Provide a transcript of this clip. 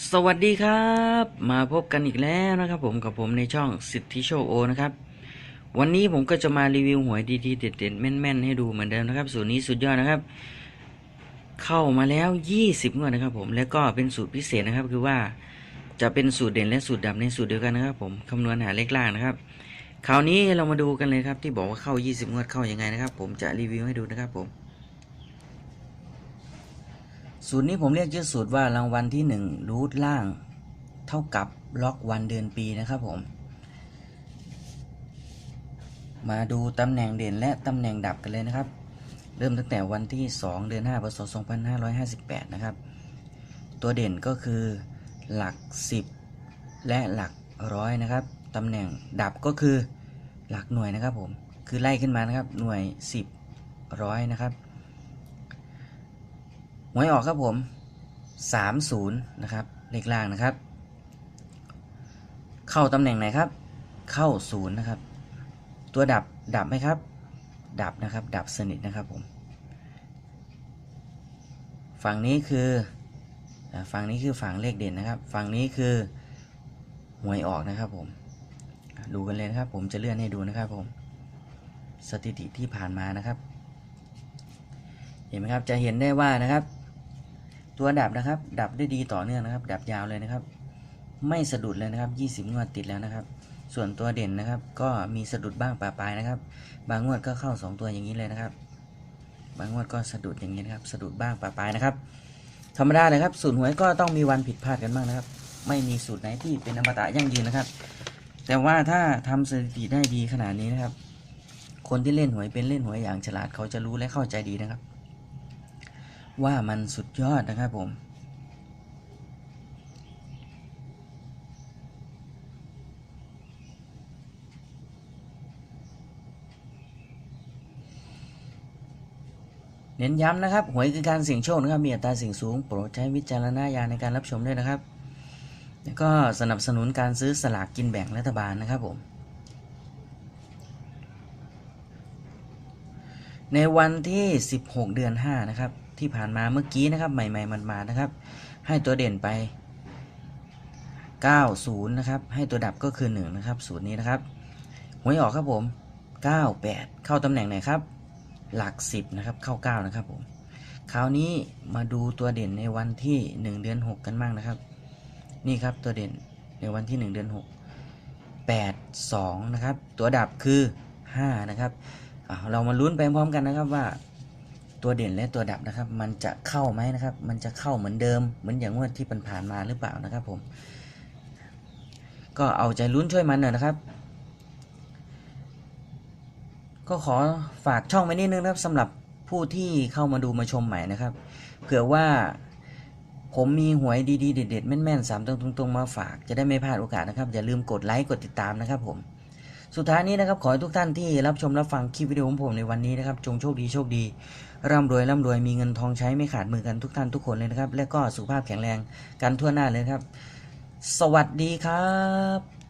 สวัสดีครับ มาพบกันอีกแล้วนะครับ ผมกับผมในช่องสิทธิโชคโอนะครับ วันนี้ผมก็จะมารีวิวหวยดีๆเด็ดๆแม่นๆให้ดูเหมือนเดิมนะครับ สูตรนี้สุดยอดนะครับ เข้ามาแล้ว 20งวดนะครับ ผมแล้วก็เป็นสูตรพิเศษนะครับ คือว่าจะเป็นสูตรเด่นและสูตรดับในสูตรเดียวกันนะครับ ผมคำนวณหาเลขล่างนะครับ คราวนี้เรามาดูกันเลยครับ ที่บอกว่าเข้า 20งวดเข้ายังไงนะครับ ผมจะรีวิวให้ดูนะครับผม สูตรนี้ผมเรียกชื่อสูตรว่ารางวัลที่หนึ่งรูทล่าง เท่ากับล็อกวันเดือนปีนะครับผม มาดูตำแหน่งเด่นและตำแหน่งดับกันเลยนะครับ เริ่มตั้งแต่วันที่ 2 เดือน5พศ2558 นะครับ ตัวเด่นก็คือหลัก 10 และหลักร้อยนะครับตำแหน่งดับก็คือหลักหน่วยนะครับผม คือไล่ขึ้นมานะครับหน่วย 10ร้อยนะครับ หวยออกครับผม 30 นะครับ เลขล่างนะครับ เข้าตำแหน่งไหนครับ เข้าศูนย์นะครับ ตัวดับดับไหมครับ ดับนะครับ ดับสนิทนะครับผม ฝั่งนี้คือฝั่งนี้คือฝั่งเลขเด่นนะครับ ฝั่งนี้คือหวยออกนะครับผม ดูกันเลยนะครับ ผมจะเลื่อนให้ดูนะครับผม สถิติที่ผ่านมานะครับ เห็นไหมครับ จะเห็นได้ว่านะครับ ตัวดับนะครับ ดับได้ดีต่อเนื่องนะครับ ดับยาวเลยนะครับ ไม่สะดุดเลยนะครับ 20 งวดติดแล้วนะครับ ส่วนตัวเด่นนะครับ ก็มีสะดุดบ้างปลาปลายนะครับ บางงวดก็เข้า 2 ตัวอย่างนี้เลยนะครับ บางงวดก็สะดุดอย่างนี้นะครับ สะดุดบ้างปลาปลายนะครับ ธรรมดาเลยครับ สูตรหวยก็ต้องมีวันผิดพลาดกันบ้างนะครับ ไม่มีสูตรไหนที่เป็นอมตะยั่งยืนนะครับ แต่ว่าถ้าทำสถิติได้ดีขนาดนี้นะครับ คนที่เล่นหวยเป็นเล่นหวยอย่างฉลาดเขาจะรู้และเข้าใจดีนะครับ ว่ามันสุดยอดนะครับผม เน้นย้ำนะครับ หวยคือการเสี่ยงโชคนะครับ มีอัตราเสี่ยงสูง โปรดใช้วิจารณญาณในการรับชมด้วยนะครับ แล้วก็สนับสนุนการซื้อสลากกินแบ่งรัฐบาลนะครับผมในวันที่ 16 เดือน 5 นะครับ ที่ผ่านมาเมื่อกี้นะครับ ใหม่ๆมันมานะครับ ให้ตัวเด่นไป 90 นะครับ ให้ตัวดับก็คือ 1 นะครับสูตรนี้นะครับหวยออกครับผม 98 เข้าตำแหน่งไหนครับ หลัก 10 นะครับ เข้า 9 นะครับผม คราวนี้มาดูตัวเด่นในวันที่ 1 เดือน 6 กันบ้างนะครับ นี่ครับตัวเด่นในวันที่ 1 เดือน 6 8 2 นะครับ ตัวดับคือ 5 นะครับเรามาลุ้นไปพร้อมกันนะครับว่า ตัวเด่นและตัวดับนะครับ มันจะเข้าไหมนะครับ มันจะเข้าเหมือนเดิม เหมือนอย่างงวดที่ผ่านมาหรือเปล่านะครับผม ก็เอาใจลุ้นช่วยมันหน่อยนะครับ ก็ขอฝากช่องไว้นิดนึงนะครับสำหรับผู้ที่เข้ามาดูมาชมใหม่นะครับ เผื่อว่าผมมีหวยดีๆเด็ดๆแม่นๆสามตรงๆมาฝากจะได้ไม่พลาดโอกาสนะครับ อย่าลืมกดไลค์กดติดตามนะครับผม สุดท้ายนี้นะครับขอให้ทุกท่านที่รับชมรับฟังคลิปวิดีโอของผมในวันนี้นะครับ จงโชคดีโชคดีร่ำรวยร่ำรวยมีเงินทองใช้ไม่ขาดมือกันทุกท่านทุกคนเลยนะครับ และก็สุขภาพแข็งแรงกันทั่วหน้าเลยครับ สวัสดีครับ